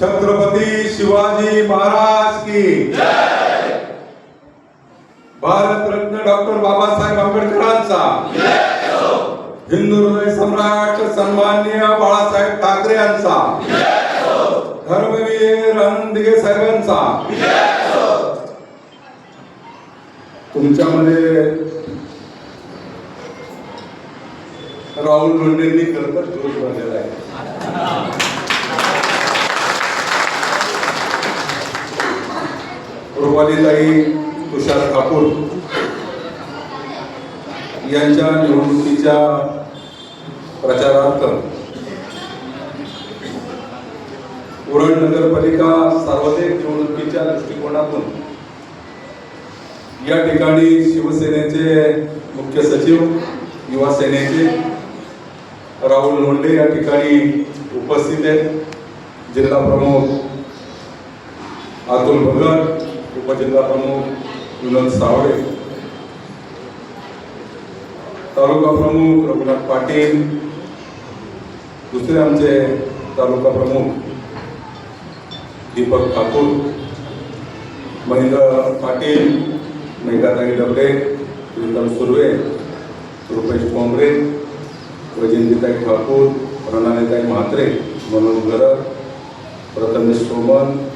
छत्रपती शिवाजी महाराज की भारतरत्न डॉक्टर बाबासाहेब आंबेडकरांचा हिंदू हृदय सम्राट सन्माननीय बाळासाहेब ठाकरे यांचा धर्मवीर आनंद साहेबांचा तुमच्यामध्ये राहुल लोंढेंनी खरं तर जोश भरलेला आहे. रुपालीताई तुषार ठाकूर यांच्या निवडणुकीच्या प्रचारार्थ उरण नगरपालिका सार्वजनिक निवडणुकीच्या दृष्टिकोनातून या ठिकाणी शिवसेनेचे मुख्य सचिव युवा सेनेचे राहुल लोंढे या ठिकाणी उपस्थित आहेत. जिल्हा प्रमुख अतुल भगत उपजिल्हा प्रमुख विनोद सावळे. तालुका प्रमुख रघुनाथ पाटील. दुसरे आमचे तालुका प्रमुख दीपक ठाकूर. महेंद्र पाटील मेघाताई डबडे प्रीतम सुर्वे रुपेश कोंबरे वैजयंतीताई ठाकूर प्रणालीताई म्हात्रे मनोज गरग प्रथमेश सोमन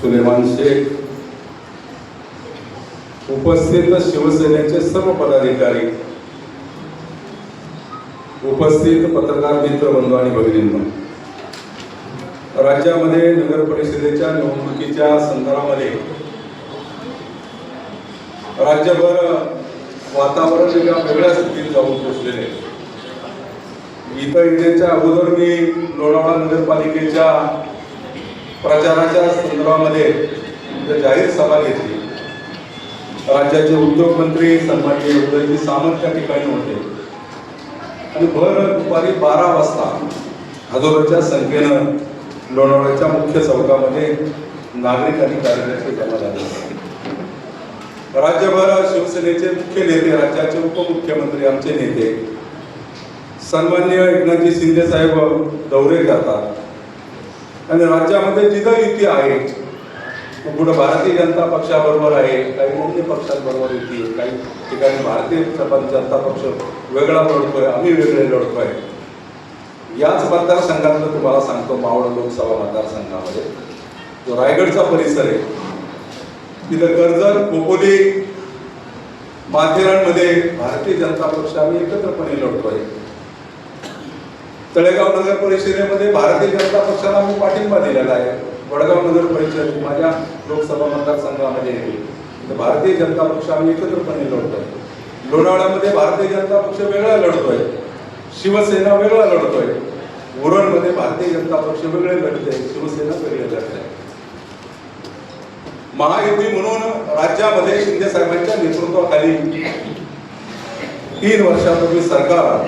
सुलेमान शेख उपस्थित शिवसेनेचे सर्व पदाधिकारी उपस्थित पत्रकार मित्र बंधू आणि भगिनींना राज्यामध्ये नगर परिषदेच्या निवडणुकीच्या संदर्भामध्ये राज्यभर वातावरण एका वेगळ्या स्थितीत जाऊन पोचलेले इथं येण्याच्या अगोदर मी लोणावळा नगरपालिकेच्या प्रचाराच्या संदर्भामध्ये जाहीर सभा घेतली. राज्याचे उद्योगमंत्री सन्माननीय उदयजी सामंत त्या ठिकाणी होते. आणि भर दुपारी बारा वाजता हजारोच्या संख्येनं लोणावळ्याच्या मुख्य चौकामध्ये नागरिक आणि कार्यकर्ते जमा झाले. राज्यभर शिवसेनेचे मुख्य नेते राज्याचे उपमुख्यमंत्री आमचे नेते सन्माननीय एकनाथजी शिंदे साहेब दौरे करतात. आणि राज्यामध्ये जिथं युती आहे कुठं भारतीय जनता पक्षाबरोबर आहे काही अन्य पक्षांबरोबर युती आहे काही ठिकाणी भारतीय जनता पक्ष वेगळा लढतोय आम्ही वेगळे लढतोय. याच मतदारसंघातलं तुम्हाला सांगतो मावळ लोकसभा मतदारसंघामध्ये. जो रायगडचा परिसर आहे तिथं कर्जत खोपोली माथेरानमध्ये भारतीय जनता पक्ष आम्ही एकत्रपणे लढतोय. तळेगाव नगर परिषदेमध्ये भारतीय जनता पक्षाला आम्ही पाठिंबा दिलेला आहे. वडगाव नगर परिषद माझ्या लोकसभा मतदारसंघामध्ये येते. भारतीय जनता पक्ष आम्ही एकत्रपणे लढतोय. लोणावळ्यामध्ये भारतीय जनता पक्ष वेगळा लढतोय. शिवसेना वेगळा लढतोय. उरणमध्ये भारतीय जनता पक्ष वेगळे लढते. शिवसेना वेगळे लढते. महायुती म्हणून राज्यामध्ये शिंदे साहेबांच्या नेतृत्वाखाली तीन वर्षापूर्वी सरकार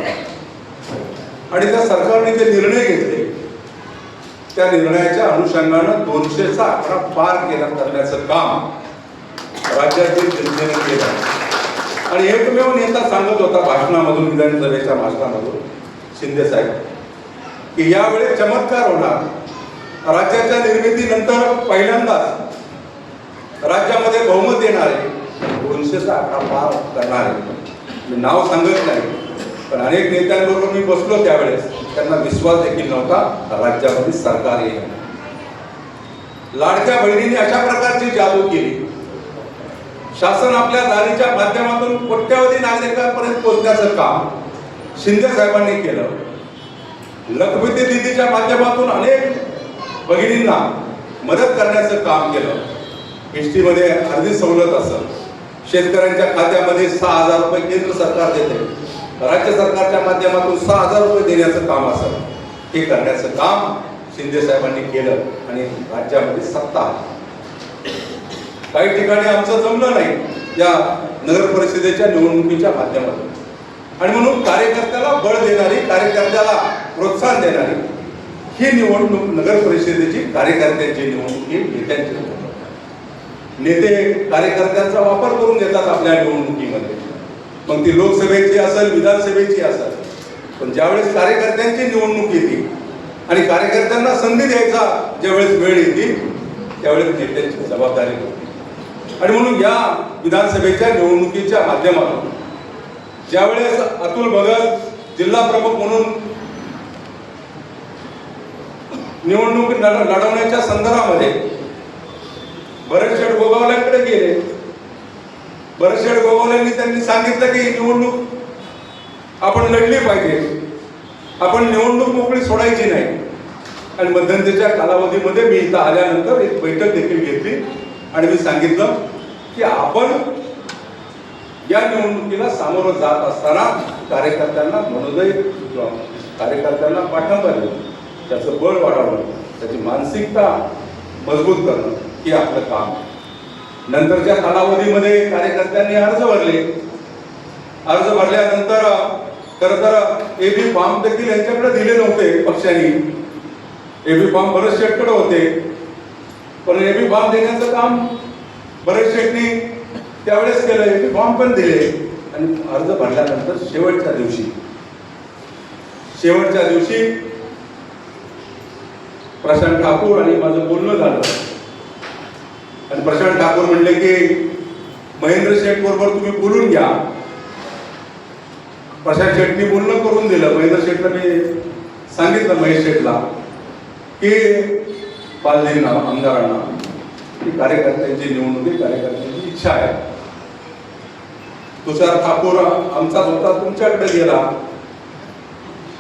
आणि त्या सरकारने जे निर्णय घेतले त्या निर्णयाच्या अनुषंगानं दोनशेचा आकडा पार केला करण्याचं काम राज्यातील जनतेने केलं आणि एकमेव नेता सांगत होता भाषणामधून विधानसभेच्या भाषणामधून शिंदे साहेब की यावेळी चमत्कार होणार. राज्याच्या निर्मितीनंतर पहिल्यांदाच राज्यामध्ये बहुमत येणार आहे. दोनशेचा आकडा पार करणार आहे. मी नाव सांगत नाही. पण अनेक नेत्यांबरोबर मी बसलो त्यावेळेस. त्यांना विश्वास देखील नव्हता राज्यामध्ये सरकार येईल. लाडक्या बहिणीने अशा प्रकारची जादू केली. शासन आपल्या दारीच्या माध्यमातून कोट्यावधी नागरिकांपर्यंत पोहोचण्याचं काम शिंदे साहेबांनी केलं. लखपती दिदीच्या माध्यमातून अनेक भगिनींना मदत करण्याचं काम केलं. एसटीमध्ये अर्धी सवलत असं. शेतकऱ्यांच्या खात्यामध्ये सहा हजार रुपये केंद्र सरकार देते. राज्य सरकारच्या माध्यमातून सहा हजार रुपये देण्याचं काम असं हे करण्याचं काम शिंदे साहेबांनी केलं आणि राज्यामध्ये सत्ता काही ठिकाणी आमचं जमलं नाही या नगर परिषदेच्या निवडणुकीच्या माध्यमातून. आणि म्हणून कार्यकर्त्याला बळ देणारी कार्यकर्त्याला प्रोत्साहन देणारी ही निवडणूक नगर परिषदेची कार्यकर्त्यांची निवडणूक ही नेत्यांची निवडणूक. नेते कार्यकर्त्यांचा वापर करून घेतात आपल्या निवडणुकीमध्ये. मग ती लोकसभेची असेल विधानसभेची असेल. पण ज्यावेळेस कार्यकर्त्यांची निवडणूक येते आणि कार्यकर्त्यांना संधी द्यायचा ज्यावेळेस वेळ येते त्यावेळेस नेत्यांची जबाबदारी होती. आणि म्हणून या विधानसभेच्या निवडणुकीच्या माध्यमातून ज्यावेळेस अतुल भगत जिल्हा प्रमुख म्हणून निवडणूक लढवण्याच्या संदर्भामध्ये भरतशेठ गोगावल्याकडे गेले भरतशेठ गोगावलेंनी त्यांनी सांगितलं की निवडणूक आपण लढली पाहिजे. आपण निवडणूक मोकळी सोडायची नाही. आणि मध्यंतरीच्या कालावधीमध्ये मी इथं आल्यानंतर एक बैठक देखील घेतली. आणि मी सांगितलं की आपण या निवडणुकीला सामोरं जात असताना कार्यकर्त्यांना मनोदय कार्यकर्त्यांना पाठिंबा देऊन त्याचं बळ वाढवणं त्याची मानसिकता मजबूत करणं हे आपलं काम आहे. नंतरच्या कालावधीमध्ये कार्यकर्त्यांनी अर्ज भरले. अर्ज भरल्यानंतर खरं तर ए बी फॉर्म देखील यांच्याकडे दिले नव्हते पक्षांनी. एबी फॉर्म भरत शेटकडे होते. पण एबी बी फॉर्म देण्याचं काम भरत शेटनी त्यावेळेस केलं. एबी फॉर्म पण दिले. आणि अर्ज भरल्यानंतर शेवटच्या दिवशी शेवटच्या दिवशी प्रशांत ठाकूर आणि माझं बोलणं झालं. आणि प्रशांत ठाकूर म्हणले की महेंद्र शेठ बरोबर तुम्ही बोलून घ्या. प्रशांत शेठनी बोलणं करून दिलं. महेंद्र शेठला मी सांगितलं महेश शेठला की पालजींना आमदारांना की कार्यकर्त्यांची निवडणुकी कार्यकर्त्यांची इच्छा आहे. तुषार ठाकूर आमचा होता तुमच्याकडे गेला.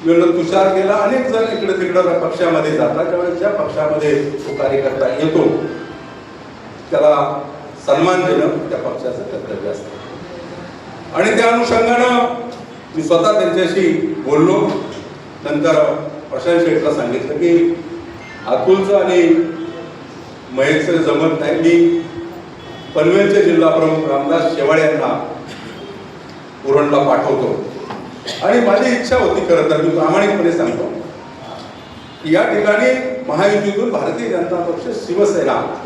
वेळ तुषार गेला अनेक जण इकडे तिकडे पक्षामध्ये जातात. त्यावेळेस ज्या पक्षामध्ये तो कार्यकर्ता येतो त्याला सन्मान देणं त्या पक्षाचं कर्तव्य असतं. आणि त्या अनुषंगानं मी स्वतः त्यांच्याशी बोललो. नंतर प्रशांत शेठला सांगितलं की अतुलचं आणि महेशचं जमत नाही. मी पनवेलचे जिल्हा प्रमुख रामदास शेवाळे यांना उरणला पाठवतो. आणि माझी इच्छा होती खरं तर मी प्रामाणिकपणे सांगतो. या ठिकाणी महायुतीतून भारतीय जनता पक्ष शिवसेना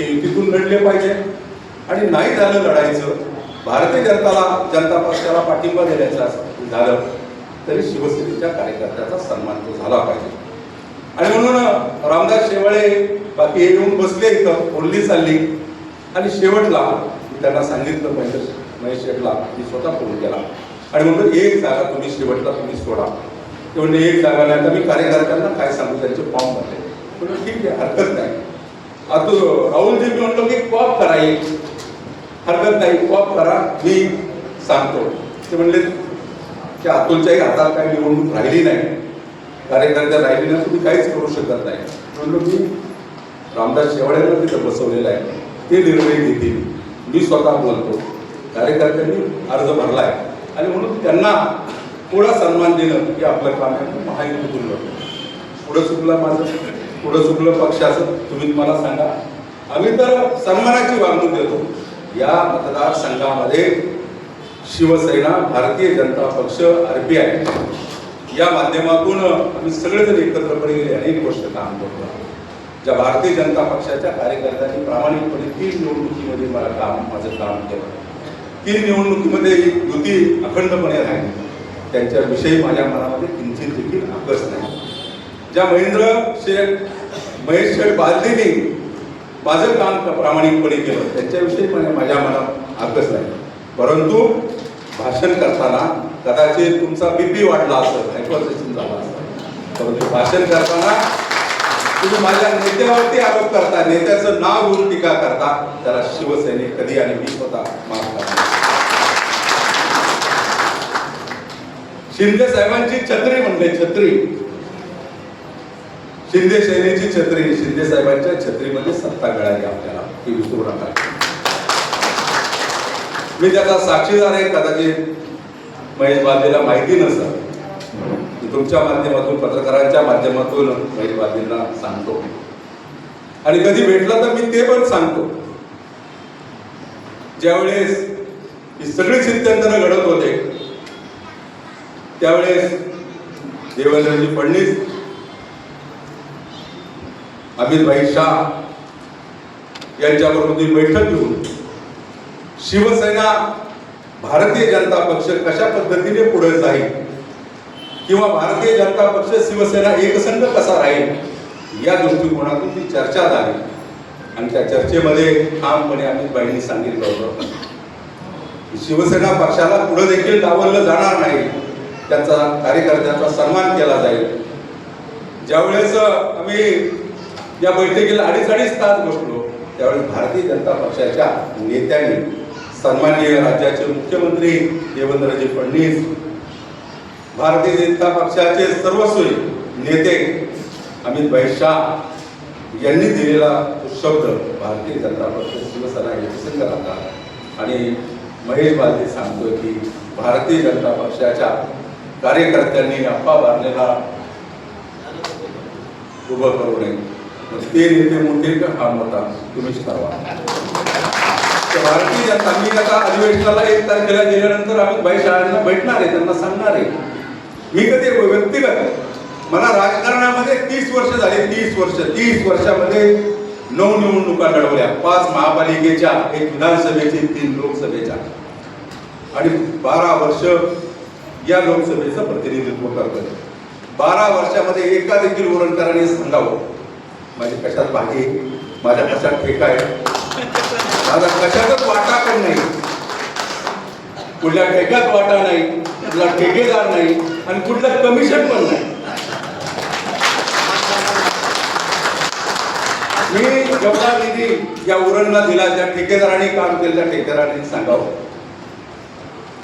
हे युतीतून लढले पाहिजे. आणि नाही झालं लढायचं भारतीय जनताला जनता पक्षाला पाठिंबा देण्याचा झालं तरी शिवसेनेच्या कार्यकर्त्याचा सन्मान तो झाला पाहिजे. आणि म्हणून रामदास शेवाळे बाकी हे येऊन बसले इथं बोलली चालली. आणि शेवटला मी त्यांना सांगितलं महेश महेश शेठला मी स्वतः फोन केला. आणि म्हणून एक जागा तुम्ही शेवटला तुम्ही सोडा. ते म्हणजे एक जागा नाही तर मी कार्यकर्त्यांना काय सांगू त्यांचे फॉर्म भरले. म्हणून ठीक आहे हरकत नाही. आता राहुलजी मी म्हणलो की कॉप करा एक. हरकत नाही कॉप करा मी सांगतो. ते म्हणले की अतुलच्याही हातात काही निवडणूक राहिली नाही. कार्यकर्त्या राहिली नाही तुम्ही काहीच करू शकत नाही. म्हणलो मी रामदास शेवाळ्यांना तिथं बसवलेलं आहे. ते निर्णय घेतील. मी स्वतः बोलतो. कार्यकर्त्यांनी अर्ज भरला आहे आणि म्हणून त्यांना थोडा सन्मान देणं हे आपलं काम आहे. महायुतीतून पुढं सुटला माझं. पुढं चुकलं पक्षाचं तुम्ही मला सांगा. आम्ही तर सन्मानाची वागणूक देतो. या मतदारसंघामध्ये शिवसेना भारतीय जनता पक्ष आरपीआय या माध्यमातून आम्ही सगळेजण एकत्रपणे गेले अनेक वर्ष काम करतो ज्या भारतीय जनता पक्षाच्या कार्यकर्त्यांनी प्रामाणिकपणे तीन निवडणुकीमध्ये मला काम माझं काम केलं. तीन निवडणुकीमध्ये युती अखंडपणे राहिली त्यांच्याविषयी माझ्या मनामध्ये किंचित देखील आकस नाही ज्या महेंद्र शेख महेश शेठ बालदीने माझं काम प्रामाणिकपणे केलं? त्यांच्याविषयी माझ्या माझ्या मनात आकस नाही. परंतु भाषण करताना कदाचित तुमचा बीपी वाढला असेल हायपरटेन्शन झाला असेल. परंतु भाषण करताना तुम्ही माझ्या नेत्यावरती आरोप करता नेत्याचं नाव घेऊन टीका करता त्याला शिवसैनिक कधी आणि मी स्वतः माफ करणार शिंदे साहेबांची छत्री म्हणते छत्री. शिंदे सेनेची छत्री शिंदे साहेबांच्या छत्रीमध्ये सत्ता मिळाली आपल्याला. ती विसरू नका. मी त्याचा साक्षीदार आहे कदाचित महेश बादेला माहिती नसतं तुमच्या माध्यमातून पत्रकारांच्या माध्यमातून महेश बादेंना सांगतो. आणि कधी भेटला तर मी ते पण सांगतो. ज्यावेळेस ही सगळी चिंतन घडत होते त्यावेळेस देवेंद्रजी फडणवीस अमितभाई शाह यांच्याबरोबर ती बैठक घेऊन शिवसेना भारतीय जनता पक्ष कशा पद्धतीने पुढे जाईल किंवा भारतीय जनता पक्ष शिवसेना एकसंघ कसा राहील या दृष्टिकोनातून ती चर्चा झाली. आणि त्या चर्चेमध्ये ठामपणे अमितबाईंनी सांगितलं होतं शिवसेना पक्षाला पुढे देखील डावललं जाणार नाही. त्यांचा कार्यकर्त्यांचा सन्मान केला जाईल. ज्यावेळेस आम्ही या बैठकीला अडीच अडीच तास बसलो. त्यावेळेस भारतीय जनता पक्षाच्या नेत्यांनी सन्माननीय राज्याचे मुख्यमंत्री देवेंद्रजी फडणवीस भारतीय जनता पक्षाचे सर्वस्वी नेते अमित भाई शाह यांनी दिलेला तो शब्द भारतीय जनता पक्ष शिवसेना एकसंघ राहतात. आणि महेश बालदी सांगतोय की भारतीय जनता पक्षाच्या कार्यकर्त्यांनी अप्पा बारलेला उभं करू नये. ते नेते मोठे का हा मोठा तुम्हीच ठरवा. भारतीय जनता मी आता अधिवेशनाला एक तारखेला गेल्यानंतर आम्ही भाई शाळांना भेटणार आहे त्यांना सांगणार आहे. मी कधी व्यक्तिगत मला राजकारणामध्ये तीस वर्ष झाली तीस वर्ष तीस वर्षामध्ये नऊ निवडणुका लढवल्या. पाच महापालिकेच्या एक विधानसभेची तीन लोकसभेच्या. आणि बारा वर्ष या लोकसभेचं प्रतिनिधित्व करतोय. बारा वर्षामध्ये एका देखील वरणकरांनी सांगावं माझी कशात भाजी माझ्या कशात ठेका आहे? माझा कशातच वाटा पण नाही. कुठल्या ठेक्यात वाटा नाही कुठला ठेकेदार नाही आणि कुठलं कमिशन पण नाही. मी जेवढा निधी या उरणला दिला त्या ठेकेदाराने काम केलं त्या ठेकेदाराने सांगावं.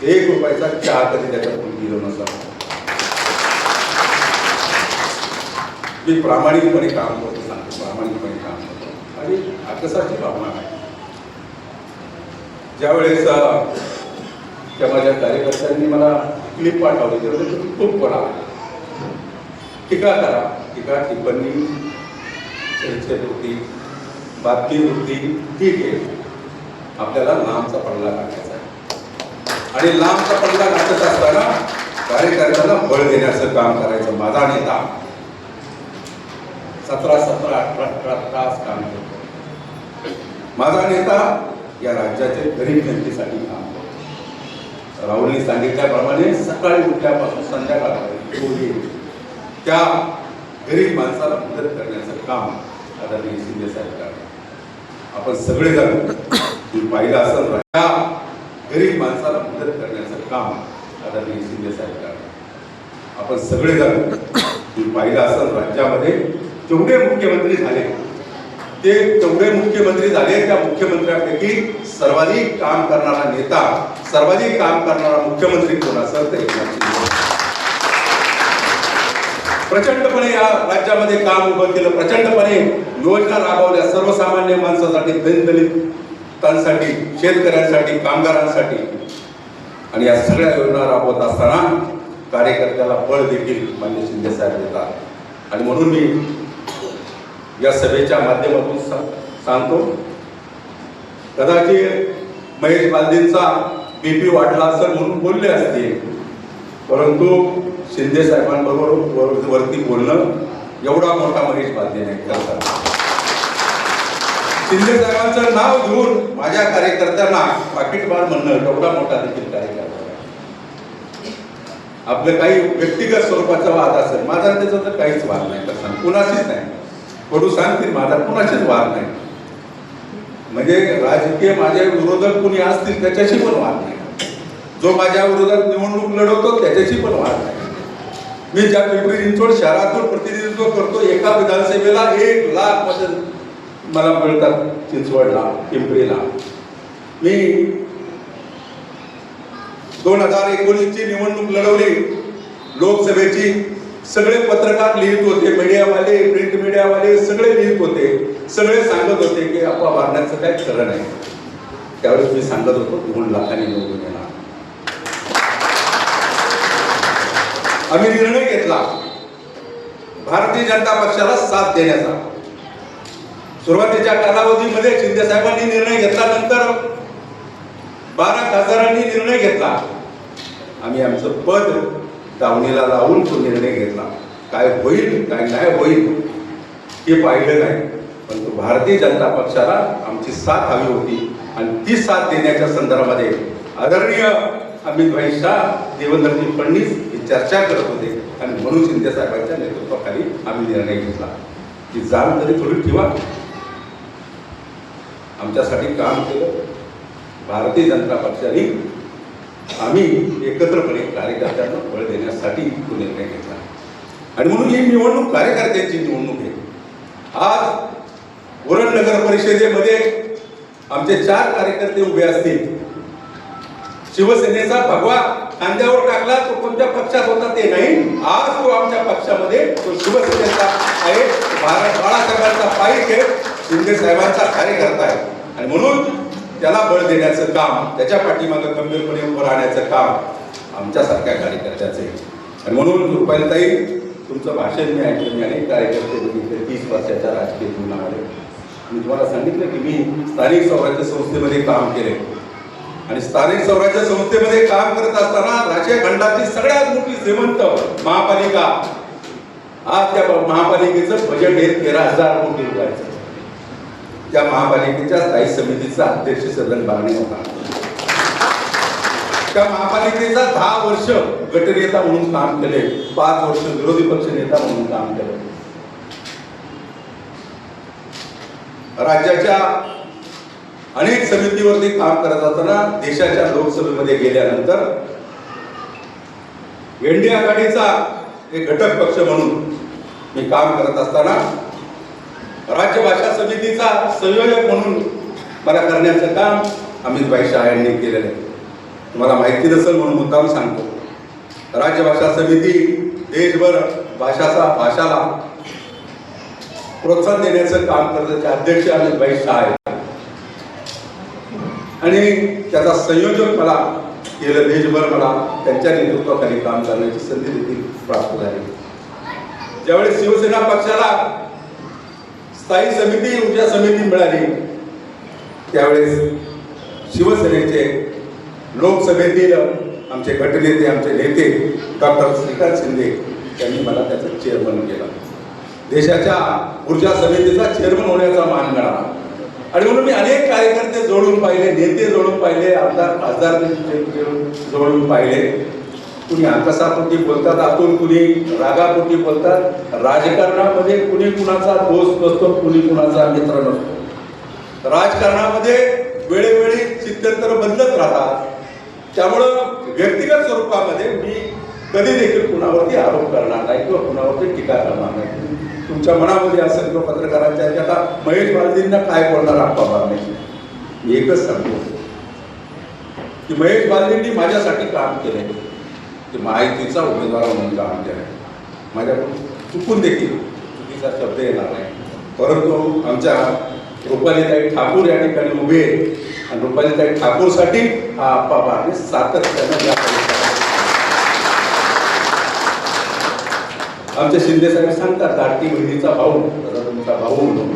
एक रुपयाचा चहा कधी त्याच्यातून दिलो नसा मी प्रामाणिकपणे काम करतो सांगतो प्रामाणिकपणे काम करतो. आणि आकसाची भावना आहे. ज्यावेळेस त्या माझ्या कार्यकर्त्यांनी मला क्लिप पाठवली त्यामध्ये तुम्ही खूप पडा टीका करा. टीका टिप्पणी चर्चेवृत्ती बातमीवृत्ती ठीक आहे. आपल्याला लांबचा पडला टाकायचा आहे. आणि लांबचा पडला टाकत असताना कार्यकर्त्यांना बळ देण्याचं काम करायचं. माझा नेता सतरा सतरा अठरा अठरा तास काम करतो. माझा नेता या राज्याचे गरीब जनतेसाठी काम करतो. राहुलने सांगितल्याप्रमाणे सकाळी उठल्यापासून संध्याकाळपर्यंत त्या गरीब माणसाला मदत करण्याचं काम आदरणीय शिंदे साहेब करतात. आपण सगळेजण तुम्ही पाहिलं असेल त्या गरीब माणसाला मदत करण्याचं काम आदरणीय शिंदे साहेब करतात. आपण सगळेजण तुम्ही पाहिलं असेल राज्यामध्ये जेवढे मुख्यमंत्री झाले ते तेवढे मुख्यमंत्री झाले त्या मुख्यमंत्र्यांपैकी सर्वाधिक काम करणारा नेता सर्वाधिक काम करणारा मुख्यमंत्री कोण असेल तर एकनाथ प्रचंडपणे या राज्यामध्ये काम उभं केलं प्रचंडपणे योजना राबवल्या सर्वसामान्य माणसासाठी दलितांसाठी शेतकऱ्यांसाठी कामगारांसाठी. आणि या सगळ्या योजना राबवत असताना कार्यकर्त्याला बळ देखील मान्य शिंदे साहेब देतात. आणि म्हणून मी या सभेच्या माध्यमातून सांगतो. कदाचित महेश बालदींचा बीपी वाढला असेल म्हणून बोलले असते परंतु शिंदे साहेबांबरोबर वरती बोलणं एवढा मोठा महेश बालदे नाही करतात शिंदे साहेबांचं नाव घेऊन माझ्या कार्यकर्त्यांना पाकिटमार म्हणणं एवढा मोठा देखील कार्यकर्ता आपलं काही व्यक्तिगत स्वरूपाचा वाद असेल माझा त्याचं त्याचा तर काहीच वाद नाही कसं कुणाशीच नाही. पडू सांगतील माझा कुणाशीच वाद नाही. म्हणजे राजकीय माझ्या विरोधक कुणी असतील त्याच्याशी पण वाद नाही. जो माझ्या विरोधात निवडणूक लढवतो त्याच्याशी पण वाद नाही. मी ज्या पिंपरी चिंचवड शहरातून प्रतिनिधित्व करतो एका विधानसभेला एक लाख मत मला मिळतात चिंचवडला पिंपरीला. मी दोन हजार एकोणीसची निवडणूक लढवली लोकसभेची सगळे पत्रकार लिहित होते मीडियावाले प्रिंट मीडियावाले सगळे लिहित होते. सगळे सांगत होते की अप्पा मारण्याचं काय खरं नाही. त्यावेळेस मी सांगत होतो दोन लाखांनी निवडून येणार आम्ही निर्णय घेतला भारतीय जनता पक्षाला साथ देण्याचा. सुरुवातीच्या कालावधीमध्ये शिंदे साहेबांनी निर्णय घेतला नंतर बारा खासदारांनी निर्णय घेतला. आम्ही आमचं पद दावणीला लावून तो निर्णय घेतला. काय होईल काय नाही होईल हे पाहिलं नाही. परंतु भारतीय जनता पक्षाला आमची साथ हवी होती. आणि ती साथ देण्याच्या संदर्भामध्ये आदरणीय अमित भाई शाह देवेंद्रजी फडणवीस ही चर्चा करत होते. आणि म्हणून शिंदे साहेबांच्या नेतृत्वाखाली आम्ही निर्णय घेतला. की जाण तरी थोडी ठेवा. आमच्यासाठी काम केलं. भारतीय जनता पक्षाने आम्ही एकत्रपणे कार्यकर्त्यांना बळ देण्यासाठी तो निर्णय घेतला. आणि म्हणून ही निवडणूक कार्यकर्त्यांची निवडणूक आहे. आज वरण नगर परिषदेमध्ये आमचे चार कार्यकर्ते उभे असतील. शिवसेनेचा भगवा खांद्यावर टाकला तो कोणत्या पक्षात होता ते नाही. आज तो आमच्या पक्षामध्ये तो शिवसेनेचा आहे. भारत बाळासाहेबांचा पाईक आहे शिंदे साहेबांचा कार्यकर्ता आहे. आणि म्हणून त्याला बळ देण्याचं काम त्याच्या पाठीमागं गंभीरपणे उभं राहण्याचं काम आमच्यासारख्या कार्यकर्त्याचं आहे. आणि म्हणून रुपालीताई तुमचं भाषण मी ऐकलं मी अनेक कार्यकर्ते बघितले तीस वर्षाच्या राजकीय जीवनामध्ये. मी तुम्हाला सांगितलं की मी स्थानिक स्वराज्य संस्थेमध्ये काम केले. आणि स्थानिक स्वराज्य संस्थेमध्ये काम करत असताना राज्य खंडाची सगळ्यात मोठी श्रीमंत महापालिका आज त्या महापालिकेचं बजेट हे तेरा हजार कोटी रुपयाचं. त्या महापालिकेच्या स्थायी समितीचा अध्यक्ष सदन बारणे होता. त्या महापालिकेचा दहा वर्ष गटनेता म्हणून काम केले पाच वर्ष विरोधी पक्ष नेता म्हणून काम केले. राज्याच्या अनेक समितीवरती काम करत असताना देशाच्या लोकसभेमध्ये गेल्यानंतर एनडी आघाडीचा एक घटक पक्ष म्हणून मी काम करत असताना राज्य भाषा समितीचा संयोजक म्हणून मला करण्याचं काम अमितभाई शहा यांनी केलेलं आहे. तुम्हाला माहिती नसेल म्हणून मुद्दाम सांगतो. राज्य भाषा समिती देशभर भाषाचा भाषाला प्रोत्साहन देण्याचं काम करण्याचे अध्यक्ष अमितभाई शहा आहेत. आणि त्याचा संयोजक मला केलं देशभर मला त्यांच्या नेतृत्वाखाली काम करण्याची संधी देखील प्राप्त झाली. ज्यावेळी शिवसेना पक्षाला स्थायी समिती ऊर्जा समिती मिळाली. त्यावेळेस शिवसेनेचे लोकसभेतील आमचे गटनेते आमचे नेते डॉक्टर श्रीकांत शिंदे यांनी मला त्याचं चेअरमन केलं. देशाच्या ऊर्जा समितीचा चेअरमन होण्याचा मान मिळाला. आणि म्हणून मी अनेक कार्यकर्ते जोडून पाहिले नेते जोडून पाहिले आमदार खासदार जोडून पाहिले. कुणी आकसापोटी बोलतात आतून कुणी रागापोटी बोलतात. राजकारणामध्ये कुणी कुणाचा दोस्त नसतो कुणी कुणाचा मित्र नसतो. राजकारणामध्ये वेळोवेळी चित्यंतर बदलत राहतात. त्यामुळं व्यक्तिगत स्वरूपामध्ये मी कधी देखील कुणावरती आरोप करणार नाही किंवा कुणावरती टीका करणार नाही. तुमच्या मनामध्ये असेल किंवा पत्रकारांच्या आता महेश बालदींना काय बोलणार आप्पा नाही. मी एकच सांगतो. की महेश बालदींनी माझ्यासाठी काम केले ते माहितीचा उमेदवार म्हणून काम केलं माझ्याकडून चुकून देखील चुकीचा शब्द येणार नाही. परंतु आमच्या रुपालीताई ठाकूर या ठिकाणी उभे आहेत. आणि रुपालीताई ठाकूरसाठी हा आप्पा बारणे सातत्यानं या आमचे शिंदे साहेब सांगतात धाडकी बहिणीचा भाऊ तसा तुमचा भाऊ म्हणून.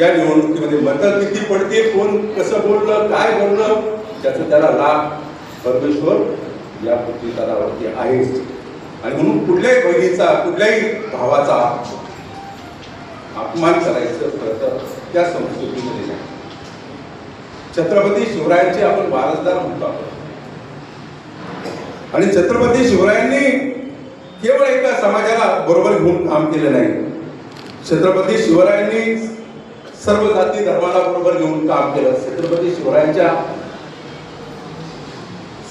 या निवडणुकीमध्ये मतं किती पडते कोण कसं बोललं काय बोललं त्याचं त्याला लाभ परमेश्वर या पृथ्वीतलावरती आहेच आणि म्हणून कुठल्याही बहिणीचा कुठल्याही भावाचा अपमान करायचं खरं तर त्या संस्कृतीमध्ये नाही. छत्रपती शिवरायांचे आपण वारसदार म्हणतो आणि छत्रपती शिवरायांनी केवळ एका समाजाला बरोबर घेऊन काम केलं नाही. छत्रपती शिवरायांनी सर्व जाती धर्माला बरोबर घेऊन काम केलं. छत्रपती शिवरायांच्या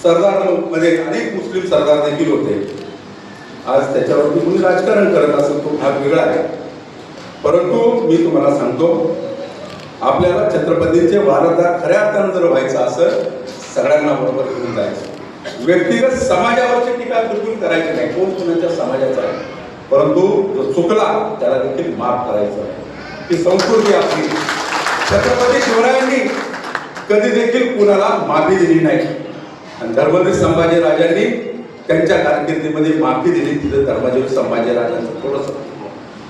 सरदार म्हणजे अनेक मुस्लिम सरदार देखील होते. आज त्याच्यावरती कोणी राजकारण करत असेल तो भाग वेगळा आहे. परंतु मी तुम्हाला सांगतो आपल्याला छत्रपतींचे वारसदार खऱ्या अर्थानं जर व्हायचं असं सगळ्यांना बरोबर घेऊन जायचं. व्यक्तिगत समाजावरची टीका बिलकुल करायची नाही. कोण कुणाच्या समाजाचा आहे? परंतु जो चुकला त्याला देखील माफ करायचं आहे. ही संस्कृती आपली. छत्रपती शिवरायांनी कधी देखील कुणाला माफी दिली नाही. आणि धर्मवीर संभाजी राजांनी त्यांच्या कारकिर्दीमध्ये माफी दिली. तिथं धर्मवीर संभाजी राजांचं थोडंसं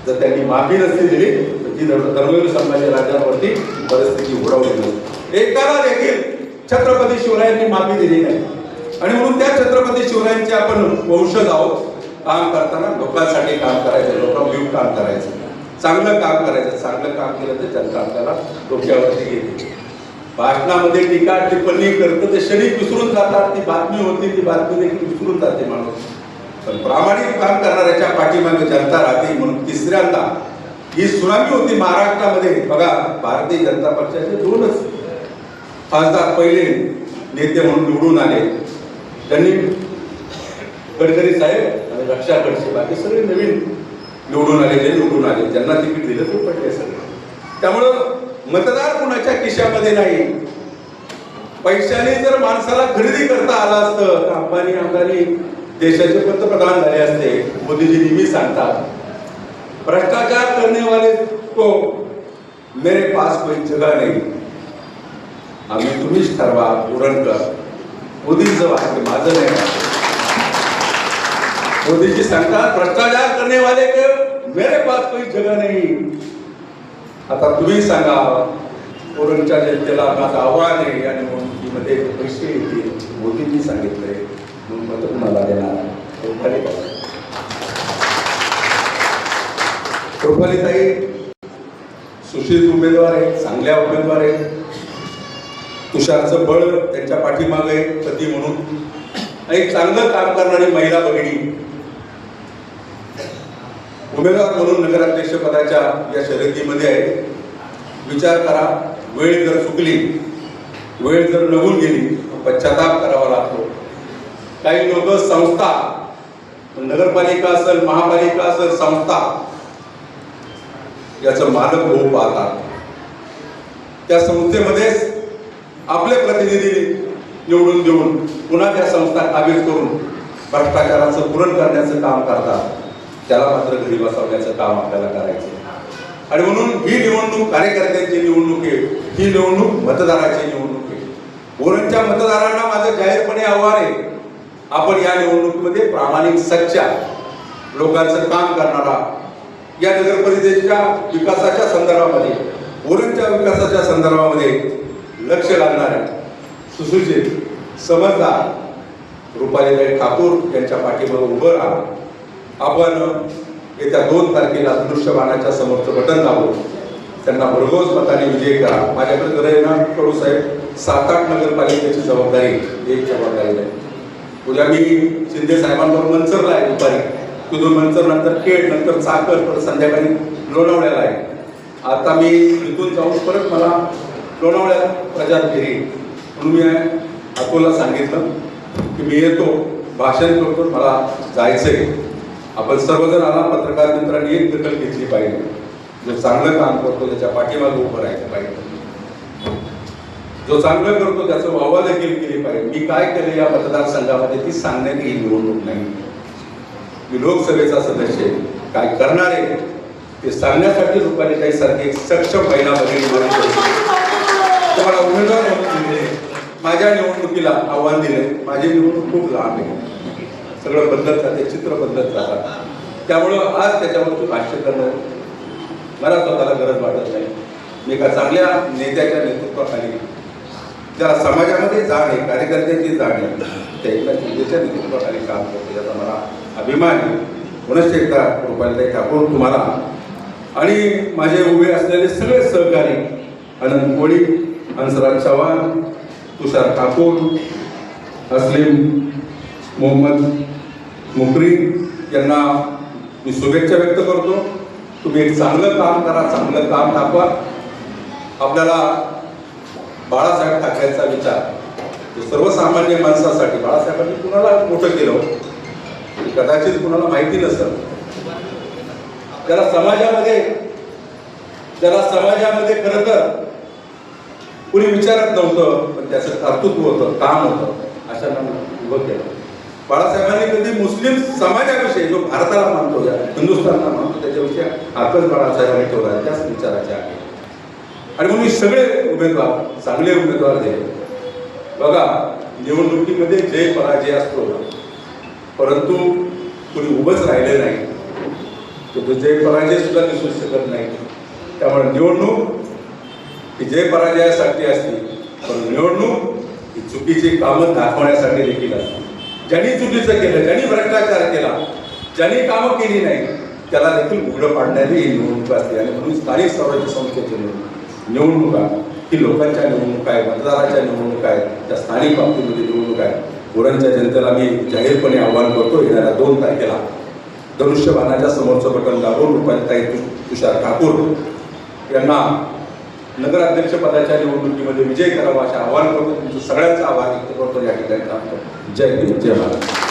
जर त्यांनी माफी नसती दिली तर ती धर्मवीर संभाजी राजांवरती परिस्थिती उडवली नसती. एकाला देखील छत्रपती शिवरायांनी माफी दिली नाही. आणि म्हणून त्या छत्रपती शिवरायांचे आपण वंशज आहोत. काम करताना लोकांसाठी काम करायचं लोकांविरुद्ध काम करायचं. चांगलं काम करायचं. चांगलं काम केलं तर जनता आपल्याला डोक्यावरती घेते भाषणामध्ये टीका टिप्पणी करतं ते शरीर विसरून जातात ती बातमी होती ती बातमी देखील विसरून जाते माणूस. पण प्रामाणिक काम करणाऱ्याच्या पाठीमागे जनता राहते म्हणून तिसऱ्यांदा ही सुनामी होती महाराष्ट्रामध्ये. बघा भारतीय जनता पक्षाचे दोनच खासदार पहिले नेते म्हणून निवडून आले. त्यांनी गडकरी साहेब आणि रक्षा खडसे बाकी सगळे नवीन निवडून आले जे निवडून आले. ज्यांना तिकीट दिलं ते पडले सगळे. त्यामुळं मतदार कुणाच्या खिशामध्ये नाही? पैशाने जर माणसाला खरेदी करता आला असतं अंबानी अंबानी देशाचे पंतप्रधान झाले असते. मोदीजी नेहमी सांगतात. भ्रष्टाचार करने वाले तो मेरे पास कोई जगह नाही. आम्ही तुम्हीच ठरवा उरणकर मोदींचं वाक्य माझं नाही मोदीजी सांगतात भ्रष्टाचार करने वाले के मेरे पास कोई जगह नाही. आता तुम्ही सांगा कोरोनाच्या जनतेला माझं आव्हान आहे या निवडणुकीमध्ये पैसे येतील मोदींनी सांगितलंय म्हणून मत कुणाला देणार? रुपाली रुपालीताई सुशील उमेदवार आहे चांगल्या उमेदवार आहे तुषारचं बळ त्यांच्या पाठीमागे पती म्हणून. एक चांगलं काम करणारी महिला भगिनी उमेदवार म्हणून नगराध्यक्ष पदाच्या या शर्यतीमध्ये आहे. विचार करा वेळ जर चुकली वेळ जर नवून गेली तर पश्चाताप करावा लागतो. काही लोक संस्था नगरपालिका असेल महापालिका असेल संस्था याचं मालक होऊ पाहतात. त्या संस्थेमध्येच आपले प्रतिनिधी निवडून देऊन पुन्हा त्या संस्था काबीज करून भ्रष्टाचाराचं पूरण करण्याचं काम करतात. त्याला मात्र घरी बसवण्याचं काम आपल्याला करायचं आणि म्हणून ही निवडणूक कार्यकर्त्यांची निवडणूक आहे. ही निवडणूक मतदाराची निवडणूक आहे. ओरणच्या मतदारांना माझं जाहीरपणे आव्हान आहे आपण या निवडणुकीमध्ये प्रामाणिक सच्चा लोकांचं काम करणारा या नगर परिषदेच्या विकासाच्या संदर्भामध्ये ओरणच्या विकासाच्या संदर्भामध्ये लक्ष घालणाऱ्या सुसूचित समजदार रुपालीबाई ठाकूर यांच्या पाठीमागे उभं राहा आपण येत्या दोन तारखेला दृश्यमानाच्या समोरचं बटन दाबू त्यांना भरघोस मताने विजय करा. माझ्याकडे जर ना कडू साहेब सात आठ नगरपालिकेची जबाबदारी एक जबाबदारी नाही. उद्या मी शिंदे साहेबांबरोबर मंचरला आहे दुपारी. तिथून मंचर नंतर खेड नंतर चाकर परत संध्याकाळी लोणावळ्याला आहे. आता मी इथून जाऊन परत मला लोणावळ्यात प्रचार फिरी. म्हणून मी अकोला सांगितलं की मी येतो भाषण करतो मला आहे आपण सर्वजण आला पत्रकार मित्रांनी एक दखल घेतली पाहिजे. जो चांगलं काम करतो त्याच्या पाठीमागे उभं राहायचं पाहिजे. जो चांगलं करतो त्याचं वावा देखील केली पाहिजे. मी काय केलं या मतदारसंघामध्ये ती सांगण्याची ही निवडणूक नाही. मी लोकसभेचा सदस्य काय करणार आहे? ते सांगण्यासाठी रुपाली काही सारखी सक्षम महिला भगिनी मला तुम्हाला उमेदवार म्हणून माझ्या निवडणुकीला आव्हान दिले माझी निवडणूक खूप लांब आहे. सगळं बदलत जाते चित्र बदलत जातात त्यामुळं आज त्याच्यावरती भाष्य करणं मला स्वतःला गरज वाटत नाही. मी एका चांगल्या नेत्याच्या नेतृत्वाखाली ज्याला समाजामध्ये जाण आहे कार्यकर्त्यांची जाण आहे त्या एका नेत्याच्या नेतृत्वाखाली काम करतो याचा मला अभिमान आहे. पुनश्च एकदा रुपालीताई ठाकूर तुम्हाला आणि माझे उभे असलेले सगळे सहकारी अनंत कोळी हंसराज चव्हाण तुषार ठाकूर असलीम मोहम्मद मुकरी यांना मी शुभेच्छा व्यक्त करतो. तुम्ही एक चांगलं काम करा चांगलं काम दाखवा. आपल्याला बाळासाहेब ठाकरेंचा विचार. सर्वसामान्य माणसासाठी बाळासाहेबांनी कुणाला मोठं केलं? कदाचित कुणाला माहिती नसेल. त्याला समाजामध्ये त्याला समाजामध्ये खरं तर कुणी विचारत नव्हतं पण त्याचं कर्तृत्व होतं काम होतं अशांना उभं केलं. बाळासाहेबांनी कधी मुस्लिम समाजाविषयी जो भारताला मानतो या हिंदुस्थानला मानतो त्याच्याविषयी आकच बाळासाहेबांनी ठेवला त्याच विचाराचे आहे. आणि म्हणून मी सगळे उमेदवार चांगले उमेदवार दिले. बघा निवडणुकीमध्ये जय पराजय असतो परंतु कुणी उभंच राहिले नाही तो जय पराजय सुद्धा दिसू शकत नाही. त्यामुळे निवडणूक ही जय पराजयासाठी असते पण निवडणूक ही चुकीची कामं दाखवण्यासाठी देखील असते. ज्यांनी चुकीचं केलं ज्यांनी भ्रष्टाचार केला ज्यांनी कामं केली नाही त्याला देखील उघडं पाडणारी ही निवडणूक असते. आणि म्हणून स्थानिक स्वराज्य संस्थेची निवडणूक निवडणुका ही लोकांच्या निवडणूक आहे मतदाराच्या निवडणूक आहे त्या स्थानिक बाबतीमध्ये निवडणूक आहे गोरांच्या जनतेला मी जाहीरपणे आव्हान करतो येणाऱ्या दोन तारखेला धनुष्यबाणाच्या समोरचं बटन दाबून रुपालीताई तुषार ठाकूर यांना नगराध्यक्षपदाच्या निवडणुकीमध्ये विजय करावा असे आव्हान करतो. तुमचं सगळ्यांचं आभार व्यक्त करतो. या ठिकाणी थांबतो. जय हिंद जय महाराष्ट्र